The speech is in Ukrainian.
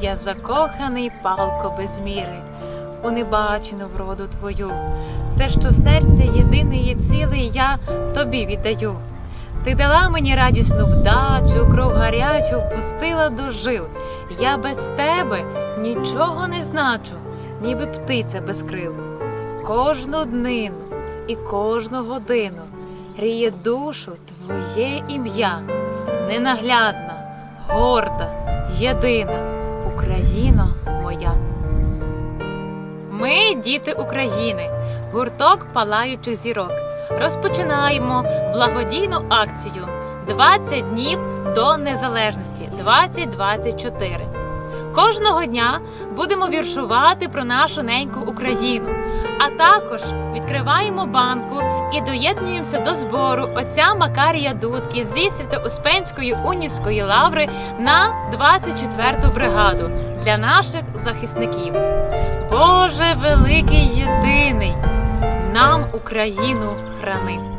я закоханий палко без міри, у небачену вроду твою. Все, що в серці єдине є цілий, я тобі віддаю. Ти дала мені радісну вдачу, кров гарячу впустила до жил. Я без тебе нічого не значу, ніби птиця без крил. Кожну днину і кожну годину гріє душу твоє ім'я, ненаглядна, горда, єдина Україна моя. Ми діти України, гурток палаючих зірок. Розпочинаємо благодійну акцію 20 днів до незалежності 2024. Кожного дня будемо віршувати про нашу неньку Україну, а також відкриваємо банку і доєднуємося до збору отця Макарія Дудки зі Свято-Успенської унівської лаври на 24-ту бригаду для наших захисників. Боже великий єдиний, нам Україну храни.